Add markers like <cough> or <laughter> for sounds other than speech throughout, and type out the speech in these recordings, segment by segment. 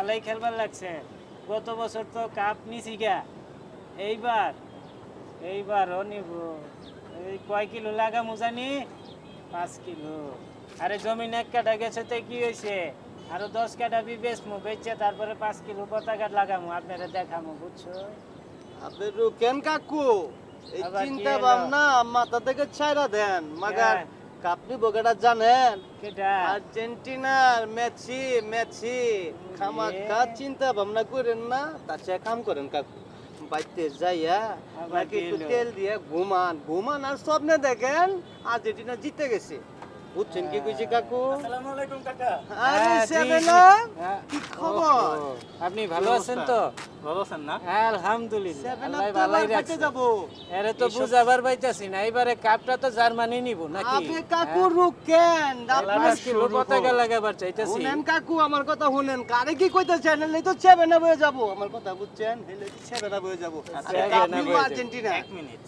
ভালোই খেলবার লাগছে। গত বছর তো কাপ নিছি গা। এইবার এইবারও নিব। এই কয় কিলো লাগা জানি? পাঁচ কিলো। আরে জমিন এক কাটা গেছে তো কি হয়েছে আরও দশ কাটা বি বেচমু বেচে তারপরে পাঁচ কিলো পতাকা লাগামু আপনারা দেখামু বুঝছ? আপনি রুকেন কাকু এই চিন্তা? ভাবনা মাথা থেকে ছাইরা দেন। মাগার কাপনি বগেটা জানেন? আর্জেন্টিনার মেসি মেসি খামাখা কা চিন্তা ভাবনা করেন না তাছে কাম করেন কাকু। বাইতে যাইয়া নাকি? তেল দিয়ে ঘুমান। ঘুমান আর স্বপ্নে দেখেন আর্জেন্টিনা জিতে গেছে। বুঝছেন কি কইছি কাকু? আসসালামু আলাইকুম কাকা। আরে হ্যাঁ, সেবেলা হ্যাঁ। কি খবর? আপনি ভালো আছেন তো? ভালো আছেন না? আলহামদুলিল্লাহ আল্লাহ ভালোই রাখছে। খাইতে যাব তো বুঝাবার পাইতাছি না এবারে কাপটা তো জার্মানি নিব নাকি? আপনি কাকু রুকেন হ্যাঁ? পাঁচ পতাকা লাগাবার চাইতাছি। শুনেন কাকু আমার কথা শুনেন কারে কি কইতেছেন এই তো? ছেবে না বয়ে যাব। আমার কথা বুঝছেন? হেলে ছেবে বয়ে যাব। আচ্ছা। আর্জেন্টিনা এক মিনিট।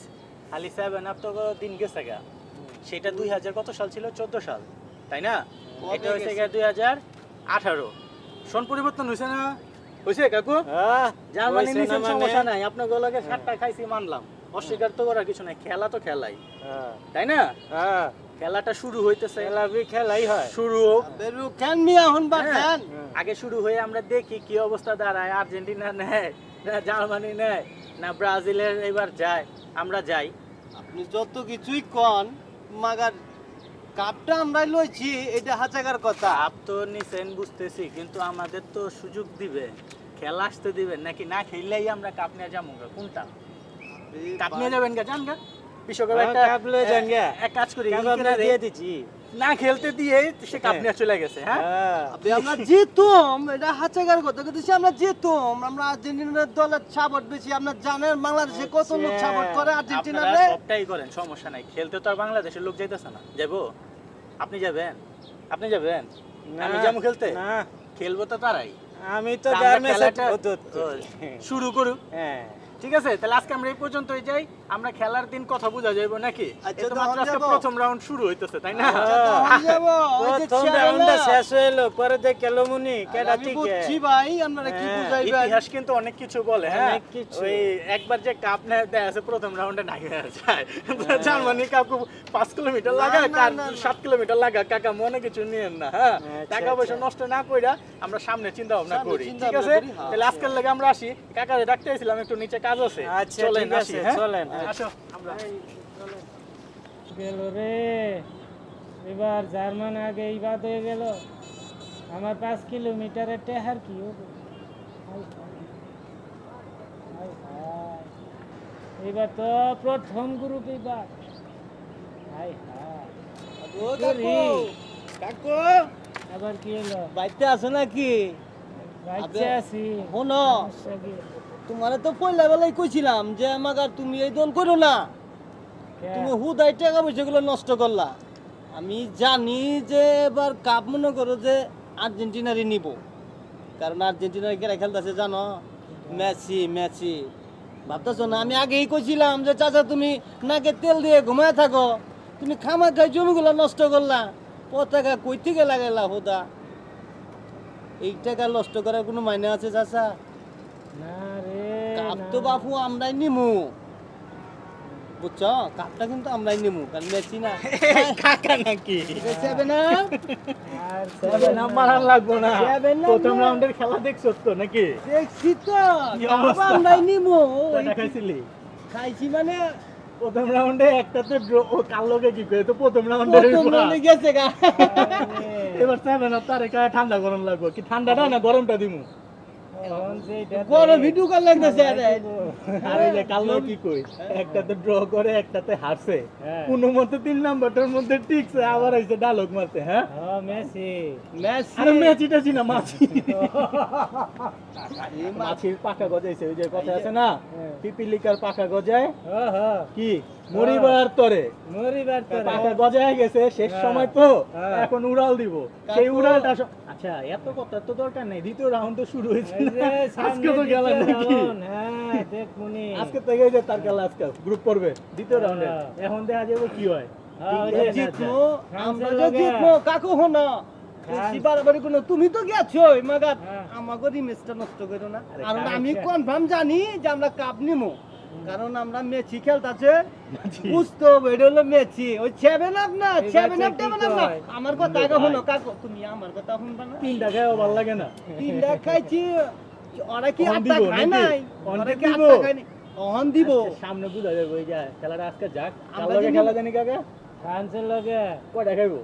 খালি সেভেন আপ তো দিন গেছে গা। সেটা দুই হাজার কত সাল ছিল? চোদ্দ সাল তাই না? এটা হয়েছে গিয়ে দুই হাজার আঠারো। সন পরিবর্তন হয়েছে না? হয়েছে কাকু? জার্মানি নিছেন মানে? সমস্যা নাই। আপনার গলাকে সাতটা খাইছি মানলাম। অস্বীকার তো করার কিছু নাই খেলা তো খেলাই। হ্যাঁ, তাই না? হ্যাঁ, খেলাটা শুরু হইতেছে। খেলা খেলাই হয়। শুরু। আবে রুকেন মিয়া হুন হ্যাঁ, আগে শুরু হয়ে আমরা দেখি কি অবস্থা দাঁড়ায়। আর্জেন্টিনা নেয় না জার্মানি নেয় না ব্রাজিলের এবার যায়। আমরা যাই। আপনি যত কিছুই কন মাগার কাপটা আমরা লইছি এটা হাজাগার কথা কাপ তো নিছেন বুঝতেছি কিন্তু আমাদের তো সুযোগ দিবে খেলা আসতে দিবেন নাকি না খেললেই আমরা কাপ নিয়ে যাব? কোনটা কাপ নিয়ে যাবেন গা যান গা বিশ্বকাপ হ্যাঁ, একটা কাপ লয়ে যান গা। এক কাজ করি দিয়ে। দিচ্ছি না খেলতে দিয়ে সে কাপ নিয়ে চলে গেছে হ্যাঁ? হ্যাঁ, আমরা জিতুম এটা হাজাগার কথা কিন্তু আমরা জিতুম। আমরা আর্জেন্টিনার দলের সাপোর্ট বেশি আপনার জানেন বাংলাদেশে কত লোক। সাপোর্ট করে আর্জেন্টিনারে। সবটাই করেন সমস্যা নাই। খেলতে তো আর বাংলাদেশের লোক যাইতেছে না। যাব আপনি যাবেন? আপনি যাবেন? আমি যাব খেলতে? না। খেলব তো তারাই। আমি তো শুরু করুক। হ্যাঁ। ঠিক আছে? তাহলে আজকে আমরা এই পর্যন্তই যাই। আমরা খেলার দিন কথা বোঝা যাইব নাকি? আচ্ছা, আমরা। প্রথম রাউন্ড শুরু হইতেছে তাই না? আচ্ছা, <laughs> যে প্রথম রাউন্ডটা শেষ হইল পরে দেখ কেলমুনি কেডা ঠিক বুঝছি ভাই আপনারা কি হ্যাঁ, বুঝাইবেন? ইতিহাস কিন্তু অনেক কিছু বলে হ্যাঁ? অনেক কিছু। ওই একবার যে কাপ নেয় দেয় আছে প্রথম রাউন্ডে না হয়ে। যায় জার্মানি কাপ পাঁচ কিলোমিটার লাগা না, না, কার না, না। সাত কিলোমিটার লাগা কাকা মনে কিছু নিয়েন না হ্যাঁ? আচ্ছা, টাকা পয়সা। নষ্ট না কইরা আমরা সামনে চিন্তা ভাবনা করি ঠিক আছে? হ্যাঁ। তাহলে আজকের লাগে আমরা আসি। কাকারে ডাকতে আইছিলাম একটু নিচে কাজ আছে। চলেন আসি হ্যাঁ? চলেন। আসো আমরা। গেল রে। এবার জার্মান আগে এই বাদ হয়ে গেল। আমার পাঁচ কিলোমিটারের টেহার কি হবে। এবার তো প্রথম গ্রুপ এবার হাই হাই। আবার কি হলো? বাইতে আছে নাকি? বাচ্চা আছি। শোনো? তোমারে তো পয়লা বেলায় কইছিলাম যে আমাকে তুমি এই দন করো না। কে? তুমি হুদাই টাকা পয়সাগুলো নষ্ট করলা। আমি জানি যে এবার কাপ মনে করো যে আর্জেন্টিনারই নিব। কারণ আর্জেন্টিনার কেরা খেলতেছে জানো? Messi Messi. ভাবতেছো না আমি আগেই কইছিলাম যে চাচা তুমি নাকে তেল দিয়ে ঘুমায় থাকো। তুমি খামা খাই জমিগুলো নষ্ট করলা। পতাকা কই থেকে লাগাইলা হুদা? এই টাকা নষ্ট করার কোনো মাইনে আছে চাচা? না। কাপ না। তো বাপু আমরাই নিমু। বুঝছ? কাপটা কিন্তু আমরাই নিমু কারণ মেসি না। <laughs> কাকা নাকি? সেভেন আর সেভেন আপ মারান লাগবো না। প্রথম রাউন্ডের খেলা দেখছ তো নাকি? দেখছি তো? আমরাই নিমু। কয়টা খাইছিলি? খাইছি মানে প্রথম রাউন্ডে একটাতে draw- ও কার লগে কি করে? তো প্রথম রাউন্ডে প্রথম রাউন্ডে গেছে গা। এবার সেভেন আপ তারে ঠান্ডা গরম লাগবো? কি ঠান্ডাটা না গরমটা দিমু? বড় ভিডিও কল লাগতেছে আরে যে কাল কি কই? একটাতে ড্র করে একটাতে হারছে। মতে তিন নাম্বারটার মধ্যে টিকছে আবার আইছে ডায়লগ মারতে হ্যাঁ? মেসি। মেসি। আরে মেচি টেচি না মাছি। <laughs> মাছির পাখা গজাইছে ওই যে কথা আছে না? হ্যাঁ। পিপিলিকার পাখা গজায়? হ্যাঁ হ্যাঁ। কি? মরিবার তরে। মরিবার তোরে। পাখা গজায় গেছে শেষ। সময় তো। এখন উড়াল দিব। সেই উড়ালটা আচ্ছা এত কথা তো দরকার নেই। দ্বিতীয় রাউন্ড তো শুরু হয়েছে এই যে না। সামনে আজকে তো গেলেন নাকি? হ্যাঁ আজকে থেকে যে তার খেলা আজকে গ্রুপ করবে দ্বিতীয় রাউন্ডে। হ্যাঁ। এখন দেখা যাবে কি হয়। হ্যাঁ, ওই ঠিক যে আছে, জিতমু ফ্রান্সের আমরা যে। কাকু হন তুমি তো গেছো হ্যাঁ। আমাকে ইমেজটা নষ্ট করো না। আরে কারণ আমি কনফার্ম জানি যে আমরা কাপ নিমো। কারণ আমরা মেচি খেলতাছে। বুঝতে হবে এটা হলো মেচি। ওই সেভেন আপ না সেভেন আপ কি টেভেন আপ না। আমার কথা আগে শোনো কাকু তুমি আমার কথা শুনবা না। তিনটা খেয়েও ভালো লাগে না। তিনটা খাইছি। ওরা কি আটটা খায় নাই। অহন ওরা কি আটটা খায় নাই। অহন দিব। সামনে বুঝা যাবে ওই যে খেলাটা আজকে যাক। লগে খেলা জানি কাকা? ফ্রান্সের লগে। কয়টা খাইবো?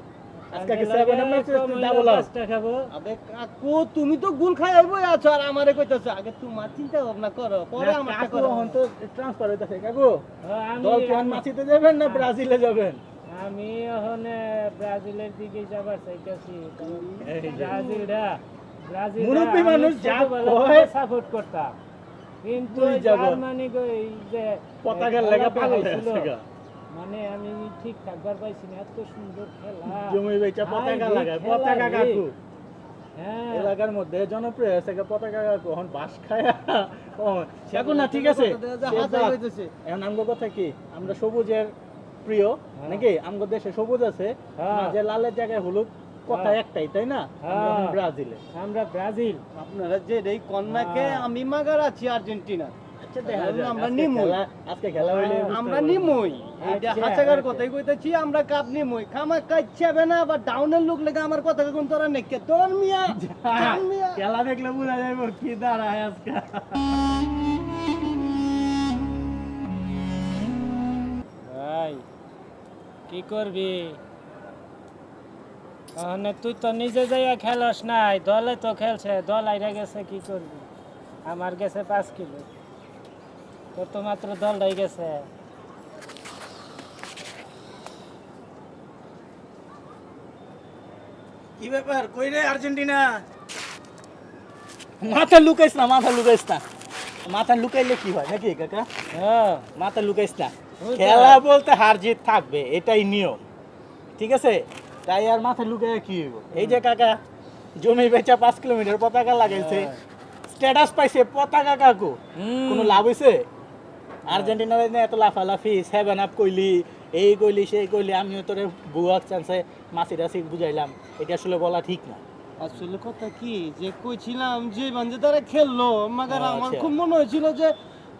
আজকে কি সেভেন লগে আপ কম হইলে ডাবল পাঁচটা খাব। আবে কাকু তুমি তো গুল খাই আইবো আছো আর আমারে কইতাছো আগে তোমার চিন্তা ভাবনা করো পরে আমারটা কাকু করো। এখন তো ট্রান্সফার হইতাছে কাকু। দল কেন মাছিতে যাবেন না ব্রাজিলে যাবেন? আমি ওখানে ব্রাজিলের দিকে যাবার চাইতেছি। এই যে। ব্রাজিলরা ব্রাজিল মুরব্বী মানুষ যা কয়। সাপোর্ট করতাম কিন্তু। জার্মানি যে পতাকার লেগা পাগল। মানে আমি ঠিক থাকবার পাইছি না এত সুন্দর খেলা জমি বেচা পতাকা লাগায় পতাকা কাকু হ্যাঁ এলাকার মধ্যে জনপ্রিয় পতাকা কাকু এখন বাস খায় কাকু না ঠিক আছে এখন আমগো কথা কি আমরা সবুজের প্রিয় হ্যাঁ। নাকি আমগো দেশে সবুজ আছে হ্যাঁ। মাঝে লালের জায়গায় হলুদ কথা হ্যাঁ। একটাই তাই না? আমরা হ্যাঁ। ব্রাজিলে। আমরা ব্রাজিল। আপনারা যে এই কন্যাকে হ্যাঁ। আমি মাগার আছি আর্জেন্টিনা। আচ্ছা আমরা আজকে আজকে খেলা হইলে আমরা নিমই। এইটা হাসাগার। কথাই কইতেছি আমরা কাপ নিমই। খামা কাইছাবে না বা ডাউনের লোক লেগে আমার কথা কোন তোরা নেকে তোর মিয়া <laughs> খেলা দেখলে বোঝা যাবে কি দাঁড়ায় আজকে। ভাই কি করবি? মানে তুই তো নিজে যাইয়া খেলস নাই দলে তো খেলছে দল আইরা গেছে কি করবি? আমার গেছে পাঁচ কিলো। তোর তো মাত্র দলটাই গেছে। কি ব্যাপার? কই রে আর্জেন্টিনা? মাথা লুকাইস না মাথা লুকাইস না। মাথা লুকাইলে কি হয় নাকি কাকা? হ্যাঁ। মাথা লুকাইস না। খেলা বলতে হার জিত থাকবে এটাই নিয়ম। ঠিক আছে? তাই আর মাথা লুকাইয়া কি হইব? এই যে কাকা জমি বেচা পাঁচ কিলোমিটার পতাকা লাগাইছে। স্ট্যাটাস পাইছে পতাকা কাকু। কোনো লাভ হইছে? আর্জেন্টিনার এত লাফালাফি সেভেন আপ কইলি এই কইলি সেই কইলি আমিও তোরে বুয়াক চান্সে মাসি টাসি বুঝাইলাম। এটা আসলে বলা ঠিক না। আসলে কথা কি? যে কইছিলাম যে মানে তারা খেললো মাগার আমার আচ্ছা। খুব মনে হয়েছিল যে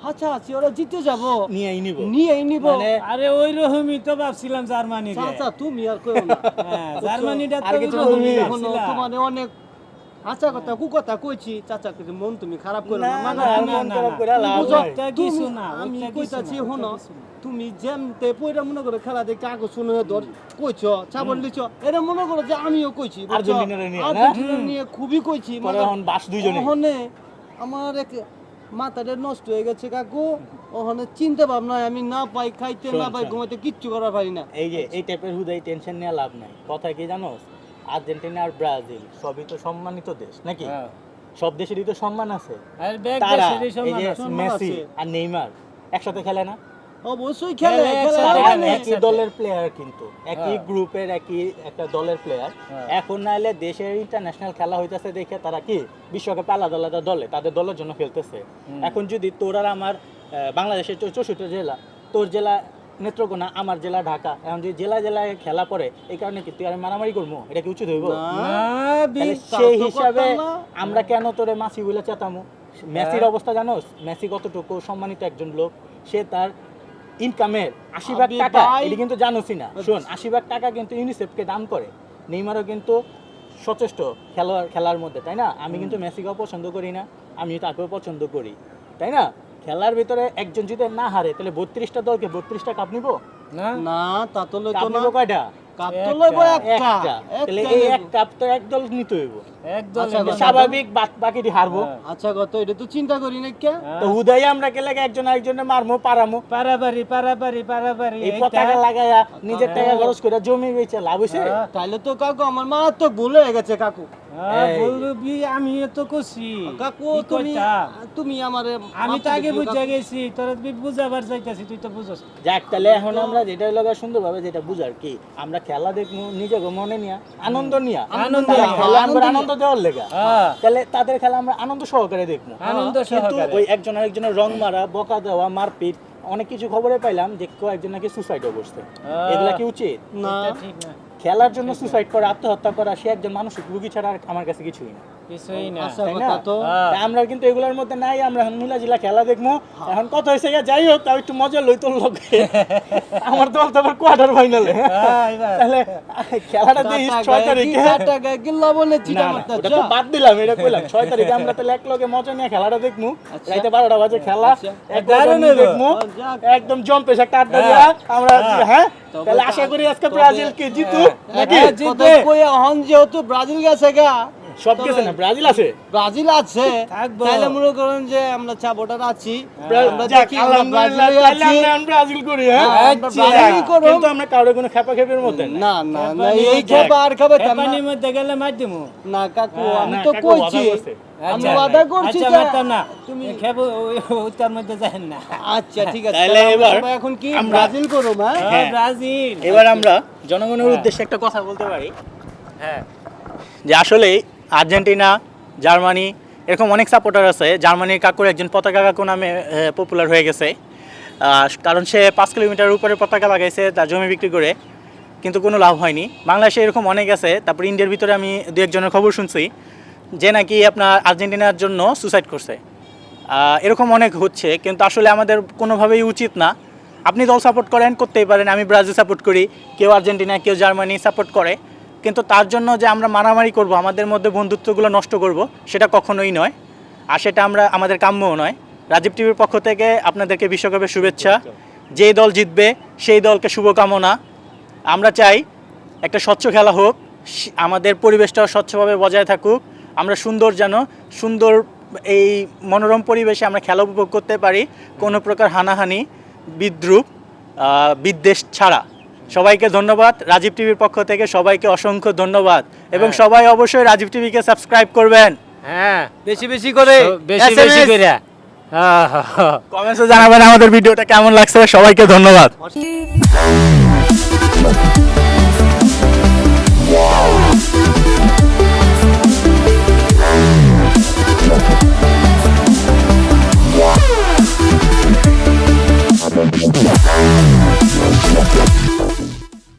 আচ্ছা আছি ওরা জিতে যাব। নিয়েই নিব। নিয়েই নিব। মানে আরে ওই রকমই তো ভাবছিলাম জার্মানি চাচা তুমি আর কইও না। হ্যাঁ জার্মানিটা তো। তোমার অনেক আচ্ছা কথা কু কথা কইছি। চাচা কিন্তু মন তুমি খারাপ করো না, মন খারাপ করে লাভ কিছু না, আমি কইতাছি হনো তুমি যেমতে পয়রা মনে করে খেলা দেখে আগে শুনে ধর কইছ ছাবল দিছ এটা মনে করো যে আমিও কইছি নিয়ে, আর্জেন্টিনা নিয়ে খুবই কইছি এখন বাস দুইজনে। আমার এক মাথাটা নষ্ট হয়ে গেছে কাকু। ওখানে চিন্তা ভাবনা আমি না পাই খাইতে না পাই ঘুমাইতে কিচ্ছু করা পারি না। এই যে এই টাইপের হুদাই টেনশন নিয়ে লাভ নাই। কথা কি জানো? আর্জেন্টিনা আর ব্রাজিল সবই তো সম্মানিত দেশ নাকি? হ্যাঁ। সব দেশেরই তো সম্মান আছে। তারা দেশেরই এই আছে। মেসি আর নেইমার একসাথে খেলে না? অবশ্যই খেলে অনেক। একই দলের প্লেয়ার কিন্তু একই হ্যাঁ। গ্রুপের একই একটা দলের প্লেয়ার হ্যাঁ। এখন নাইলে দেশের ইন্টারন্যাশনাল খেলা হইতেছে দেখে তারা কি বিশ্বকাপে আলাদা আলাদা দলে তাদের দলের জন্য খেলতেছে। এখন যদি তোর আর আমার বাংলাদেশের চৌষট্টি জেলা তোর জেলা নেত্রকোনা আমার জেলা ঢাকা এখন যদি জেলা জেলায় খেলা পড়ে এই কারণে কি তুই আর মারামারি করব? এটা কি উচিত হইব? সেই হিসাবে আমরা কেন তোরে মাসি বলে চেতামু? মেসির হ্যাঁ। অবস্থা জানোস? মেসি কতটুকু সম্মানিত একজন লোক সে তার ইনকামের আশি ভাগ টাকা এটা কিন্তু জানোসি না শোন আশি ভাগ টাকা কিন্তু ইউনিসেফকে দান করে। নেইমারও কিন্তু সচেষ্ট খেলোয়াড় খেলার মধ্যে তাই না? আমি কিন্তু মেসিকেও পছন্দ করি না আমি তাকেও পছন্দ করি তাই না? খেলার ভিতরে একজন যদি না হারে তাহলে বত্রিশটা দলকে বত্রিশটা কাপ নিব? না না তা তো কয়টা? কাপ তো একটা, লইবো একটা। একটা। তাহলে এই এক কাপ তো একদল নিতে হইব। একদম আচ্ছা, স্বাভাবিক বাকিটি হারবো। হ্যাঁ। আচ্ছা গত এটা তো চিন্তা করি না কে? হ্যাঁ। তো হুদাই আমরা কে লাগে একজন আরেকজনে মারমো পারামো। পারাবারি পারাবারি পারাবারি এই পতাকা লাগায়া নিজের টাকা খরচ করে জমি বেচে লাভ হইছে? তাহলে তাইলে তো কাকু আমার মারাত্মক ভুল হয়ে গেছে কাকু। হ্যাঁ, আমি তো করছি কাকু তুমি তুমি আমারে আমি তো আগে দিও, গেছি তোর বুঝাবার চাইতেছি তুই তো বুঝছ যাক তাহলে এখন আমরা যেটা লগা সুন্দরভাবে যেটা বুঝার কি আমরা খেলা দেখব নিজেকে মনে নিয়া আনন্দ নিয়া। আনন্দ তারা নিয়া। খেলা আনন্দ আমরা আনন্দ দেওয়ার লেগা। হ্যাঁ। তাহলে তাদের খেলা আমরা আনন্দ সহকারে দেখব আনন্দ সহকারে। ওই একজন আরেকজনের রং মারা বকা দেওয়া মারপিট অনেক কিছু খবরে পাইলাম যে কেউ একজন নাকি সুসাইডও করছে এগুলা কি উচিত? না। ঠিক না। খেলার জন্য সুসাইড করে, আত্মহত্যা করা সে একজন মানসিক রুগী ছাড়া আর আমার কাছে কিছুই না। কিছুই না তাই কথা না? তো। তা আমরা কিন্তু এগুলোর মধ্যে নাই আমরা নীলা জিলা খেলা দেখব এখন কত হয়েছে যাই হোক তাও একটু মজা লই তোর লগে আমার দল তো আবার কোয়ার্টার ফাইনালে তাহলে খেলাটা দিই ছয় তারিখে টাকা কি লবণে না, চিটা না, মারতে ওটা তো বাদ দিলাম এটা কইলাম। ছয় তারিখে আমরা তাহলে এক লগে মজা নিয়ে খেলাটা দেখব রাইতে বারোটা বাজে খেলা। এক দারুণ লগে হইবো। দেখব একদম জম্পেশ একটা আড্ডা হ্যাঁ। দিয়া আমরা হ্যাঁ। হ্যাঁ? তাহলে আশা করি আজকে ব্রাজিল কে জিতু? নাকি? হ্যাঁ, কই হন যেহেতু ব্রাজিল গেছে গা। সব গেছে না? ব্রাজিল আছে? ব্রাজিল আছে। তাহলে মনে করেন যে আমরা সাপোর্টার আছি। আমরা যাক, দেখি আমরা আলহামদুলিল্লাহ, ব্রাজিলে করি হ্যাঁ? হ্যাঁ, আচ্ছা। কিন্তু আমরা কারও কোনো খেপা খেপের মধ্যে না। না না এই খেপা আর খাবে তা না। পানির মধ্যে গেলে মার না কাকু হ্যাঁ, আমি তো কইছি। আমি আচ্ছা, ওয়াদা করছি আচ্ছা যে না। তুমি খেবো উত্তর মধ্যে যান না। আচ্ছা ঠিক আছে তাহলে এবার এখন কি? আমরা- ব্রাজিল করব হ্যাঁ? হ্যাঁ, ব্রাজিল। এবার আমরা জনগণের। উদ্দেশ্যে একটা কথা বলতে পারি। হ্যাঁ। যে আসলে আর্জেন্টিনা, জার্মানি, এরকম অনেক সাপোর্টার আছে। জার্মানির কাকুর একজন পতাকা কাকু নামে পপুলার হয়ে গেছে। কারণ সে পাঁচ কিলোমিটার উপরে পতাকা লাগাইছে, তার জমি বিক্রি করে, কিন্তু কোনো লাভ হয়নি। বাংলাদেশে এরকম অনেক আছে, তারপর ইন্ডিয়ার ভিতরে আমি দু একজনের খবর শুনছি, যে নাকি আপনার আর্জেন্টিনার জন্য সুসাইড করছে। এরকম অনেক হচ্ছে, কিন্তু আসলে আমাদের কোনোভাবেই উচিত না। আপনি দল সাপোর্ট করেন, করতেই পারেন, আমি ব্রাজিল সাপোর্ট করি, কেউ আর্জেন্টিনা, কেউ জার্মানি সাপোর্ট করে। কিন্তু তার জন্য যে আমরা মারামারি করব, আমাদের মধ্যে বন্ধুত্বগুলো নষ্ট করব, সেটা কখনোই নয়। আর সেটা আমরা, আমাদের কাম্যও নয়। রাজীব টিভির পক্ষ থেকে আপনাদেরকে বিশ্বকাপের শুভেচ্ছা। যেই দল জিতবে, সেই দলকে শুভকামনা। আমরা চাই একটা স্বচ্ছ খেলা হোক আমাদের পরিবেশটাও স্বচ্ছভাবে বজায় থাকুক। আমরা সুন্দর যেন, সুন্দর এই মনোরম পরিবেশে আমরা খেলা উপভোগ করতে পারি। কোনো প্রকার হানাহানি, বিদ্রুপ বিদ্বেষ ছাড়া। সবাইকে ধন্যবাদ। রাজীব টিভির পক্ষ থেকে সবাইকে অসংখ্য ধন্যবাদ। এবং হ্যাঁ। সবাই অবশ্যই রাজীব টিভিকে সাবস্ক্রাইব করবেন। হ্যাঁ বেশি বেশি করে বেশি বেশি করে। জানাবেন আমাদের ভিডিওটা কেমন লাগছে। সবাইকে ধন্যবাদ।